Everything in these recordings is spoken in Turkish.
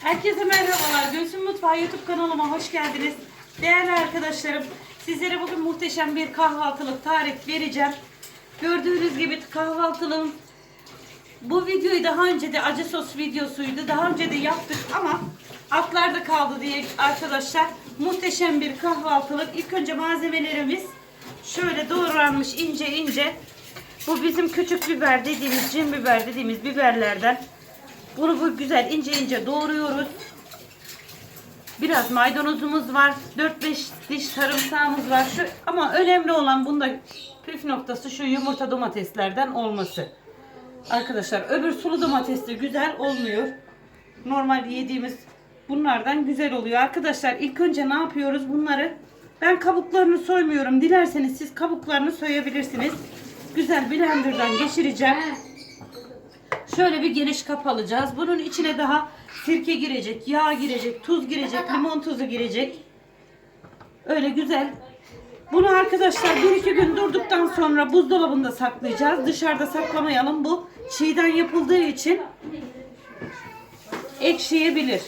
Herkese merhabalar. Gülsüm Mutfağı YouTube kanalıma hoş geldiniz. Değerli arkadaşlarım, sizlere bugün muhteşem bir kahvaltılık tarif vereceğim. Gördüğünüz gibi kahvaltılığım bu videoyu daha önce de acı sos videosuydu. Daha önce de yaptık ama atlarda kaldı diye arkadaşlar muhteşem bir kahvaltılık. İlk önce malzemelerimiz şöyle doğranmış ince ince. Bu bizim küçük biber dediğimiz, cin biber dediğimiz biberlerden. Bunu bu güzel ince ince doğruyoruz. Biraz maydanozumuz var. 4-5 diş sarımsağımız var. Şu, ama önemli olan bunda püf noktası şu yumurta domateslerden olması. Arkadaşlar öbür sulu domates de güzel olmuyor. Normal yediğimiz bunlardan güzel oluyor. Arkadaşlar ilk önce ne yapıyoruz bunları? Ben kabuklarını soymuyorum. Dilerseniz siz kabuklarını soyabilirsiniz. Güzel blenderdan geçireceğim. Şöyle bir geniş kap alacağız. Bunun içine daha sirke girecek, yağ girecek, tuz girecek, limon tuzu girecek. Öyle güzel. Bunu arkadaşlar bir iki gün durduktan sonra buzdolabında saklayacağız. Dışarıda saklamayalım. Bu çiğden yapıldığı için ekşiyebilir.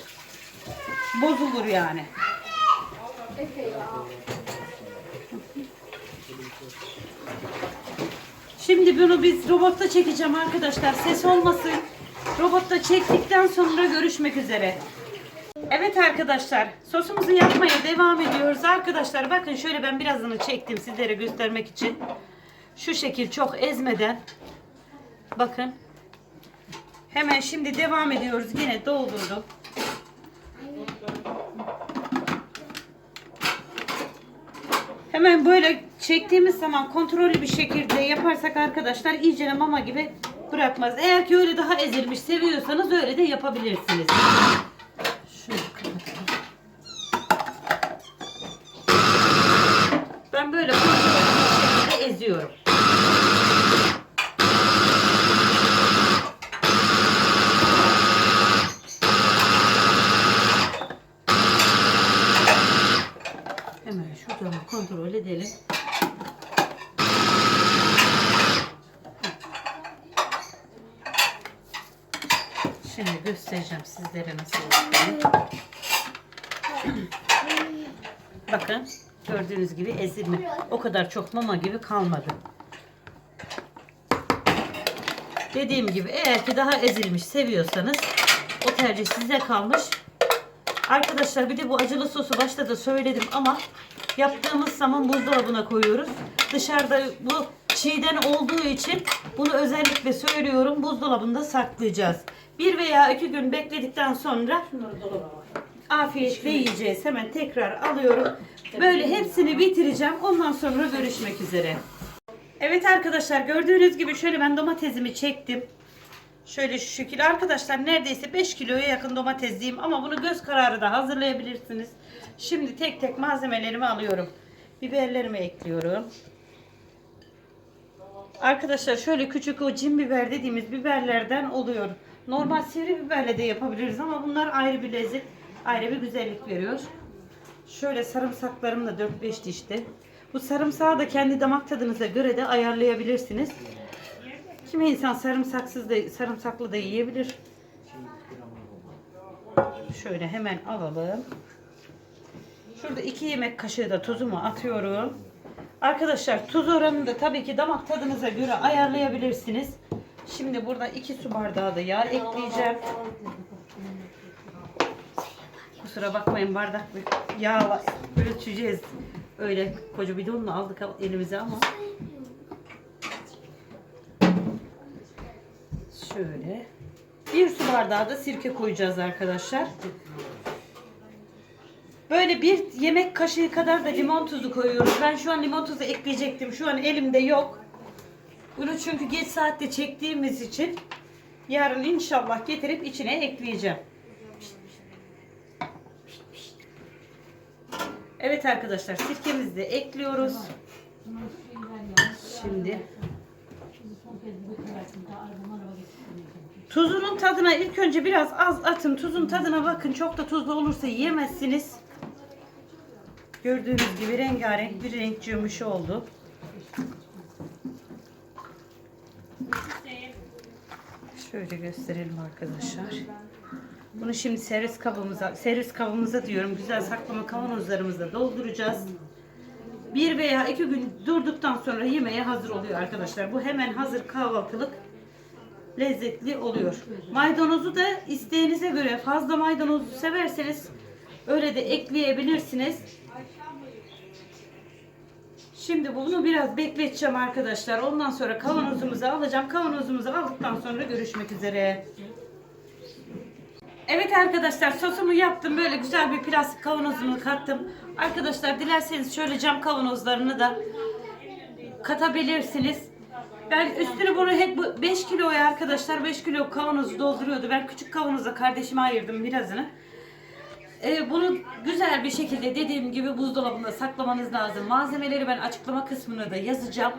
Bozulur yani. Şimdi bunu biz robotta çekeceğim arkadaşlar. Ses olmasın. Robotta çektikten sonra görüşmek üzere. Evet arkadaşlar sosumuzu yapmaya devam ediyoruz. Arkadaşlar bakın şöyle ben birazını çektim sizlere göstermek için. Şu şekil çok ezmeden. Bakın. Hemen şimdi devam ediyoruz. Yine doldurdum. Hemen böyle çektiğimiz zaman kontrollü bir şekilde yaparsak arkadaşlar iyice mama gibi bırakmaz. Eğer ki öyle daha ezilmiş seviyorsanız öyle de yapabilirsiniz. Ben böyle kontrollü bir şekilde eziyorum. Hemen şuradan kontrol edelim. Şimdi göstereceğim sizlere nasıl olduğunu. Bakın gördüğünüz gibi ezilme. O kadar çok mama gibi kalmadı. Dediğim gibi eğer ki daha ezilmiş seviyorsanız o tercih size kalmış. Arkadaşlar bir de bu acılı sosu başta da söyledim ama yaptığımız zaman buzdolabına koyuyoruz. Dışarıda bu çiğden olduğu için bunu özellikle söylüyorum buzdolabında saklayacağız. Bir veya iki gün bekledikten sonra afiyetle yiyeceğiz. Hemen tekrar alıyorum. Böyle hepsini bitireceğim. Ondan sonra görüşmek üzere. Evet arkadaşlar gördüğünüz gibi şöyle ben domatesimi çektim. Şöyle şu şekilde arkadaşlar neredeyse 5 kiloya yakın domates diyeyim ama bunu göz kararı da hazırlayabilirsiniz. Şimdi tek tek malzemelerimi alıyorum. Biberlerimi ekliyorum. Arkadaşlar şöyle küçük o cin biber dediğimiz biberlerden oluyor. Normal sivri biberle de yapabiliriz ama bunlar ayrı bir lezzet, ayrı bir güzellik veriyor. Şöyle sarımsaklarım da 4-5 dişte. Bu sarımsağı da kendi damak tadınıza göre de ayarlayabilirsiniz. Kimi insan sarımsaksız da sarımsaklı da yiyebilir. Şöyle hemen alalım. Şurada 2 yemek kaşığı da tuzumu atıyorum. Arkadaşlar tuz oranını da tabii ki damak tadınıza göre ayarlayabilirsiniz. Şimdi burada 2 su bardağı da yağ ekleyeceğim. Kusura bakmayın bardak yağla ölçeceğiz. Öyle koca bidonla aldık elimize ama. Şöyle. Bir su bardağı da sirke koyacağız arkadaşlar. Böyle bir yemek kaşığı kadar da limon tuzu koyuyoruz. Ben şu an limon tuzu ekleyecektim. Şu an elimde yok. Bunu çünkü geç saatte çektiğimiz için yarın inşallah getirip içine ekleyeceğim. Evet arkadaşlar sirkemizi de ekliyoruz. Şimdi Tuzunun tadına ilk önce biraz az atın. Tuzun tadına bakın. Çok da tuzlu olursa yiyemezsiniz. Gördüğünüz gibi rengarenk bir renk cümbüşü oldu. Şöyle gösterelim arkadaşlar. Bunu şimdi servis kabımıza, servis kabımıza diyorum güzel saklama kavanozlarımıza dolduracağız. Bir veya iki gün durduktan sonra yemeğe hazır oluyor arkadaşlar. Bu hemen hazır kahvaltılık lezzetli oluyor. Maydanozu da isteğinize göre fazla maydanozu severseniz öyle de ekleyebilirsiniz. Şimdi bunu biraz bekleteceğim arkadaşlar. Ondan sonra kavanozumuzu alacağım. Kavanozumuzu aldıktan sonra görüşmek üzere. Evet arkadaşlar sosumu yaptım. Böyle güzel bir plastik kavanozumu kattım. Arkadaşlar dilerseniz şöyle cam kavanozlarını da katabilirsiniz. Ben üstünü bunu hep bu 5 kiloya arkadaşlar 5 kilo kavanozu dolduruyordu. Ben küçük kavanoza kardeşime ayırdım birazını. Ee, bunu güzel bir şekilde dediğim gibi buzdolabında saklamanız lazım. Malzemeleri ben açıklama kısmına da yazacağım.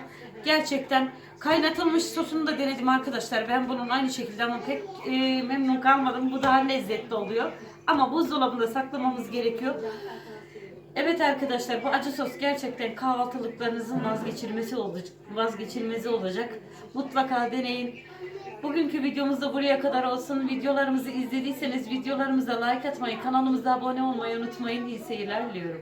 Gerçekten kaynatılmış sosunu da denedim arkadaşlar. Ben bunun aynı şekilde ama pek e, memnun kalmadım. Bu daha lezzetli oluyor. Ama buzdolabında saklamamız gerekiyor. Evet arkadaşlar bu acı sos gerçekten kahvaltılıklarınızın vazgeçilmesi olacak, vazgeçilmezi olacak. Mutlaka deneyin. Bugünkü videomuz da buraya kadar olsun. Videolarımızı izlediyseniz videolarımıza like atmayı, kanalımıza abone olmayı unutmayın. İyi seyirler diliyorum.